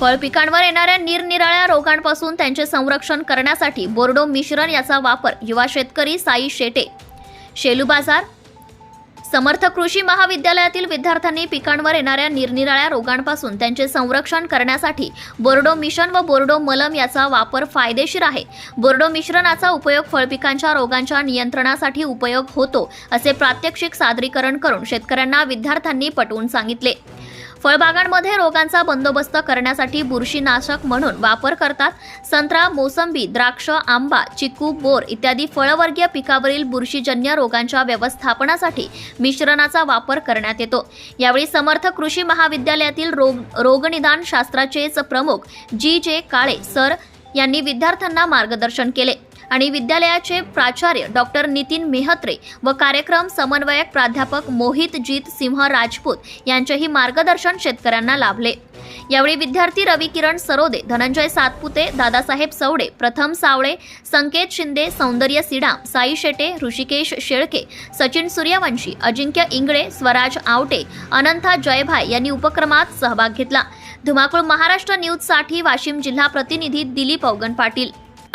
फळ पिकांवर येणाऱ्या निरनिराळ्या रोगांपासून त्यांचे संरक्षण करण्यासाठी बोर्डो मिश्रण याचा वापर युवा शेतकरी साई शेटे. शेलू बाजार. समर्थ कृषी महाविद्यालयातील विद्यार्थ्यांनी पिकांवर येणाऱ्या निरनिराळ्या रोगांपासून त्यांचे संरक्षण करण्यासाठी बोर्डो मिशन व बोर्डो मलम याचा वापर फायदेशीर आहे. बोर्डो मिश्रणाचा उपयोग फळपिकांच्या रोगांच्या नियंत्रणासाठी उपयोग होतो असे प्रात्यक्षिक सादरीकरण करून शेतकऱ्यांना विद्यार्थ्यांनी पटवून सांगितले. फळबागांमध्ये रोगांचा बंदोबस्त करण्यासाठी बुरशीनाशक म्हणून वापर करतात. संत्रा मोसंबी द्राक्ष आंबा चिकू बोर इत्यादी फळवर्गीय पिकावरील बुरशीजन्य रोगांच्या व्यवस्थापनासाठी मिश्रणाचा वापर करण्यात येतो. यावेळी समर्थ कृषी महाविद्यालयातील रोग रोगनिदान शास्त्राचेच प्रमुख जी जे काळे सर यांनी विद्यार्थ्यांना मार्गदर्शन केले. आणि विद्यालयाचे प्राचार्य डॉक्टर नितीन मेहत्रे व कार्यक्रम समन्वयक प्राध्यापक मोहित जीत सिंह राजपूत यांचेही मार्गदर्शन शेतकऱ्यांना लाभले. यावेळी विद्यार्थी रवी किरण सरोदे धनंजय सातपुते दादासाहेब सवडे प्रथम सावळे संकेत शिंदे सौंदर्य सिडाम साई शेटे ऋषिकेश शेळके सचिन सूर्यवंशी अजिंक्य इंगळे स्वराज आवटे अनंथा जयभाय यांनी उपक्रमात सहभाग घेतला. धुमाकूळ महाराष्ट्र न्यूजसाठी वाशिम जिल्हा प्रतिनिधी दिलीप अवगण पाटील.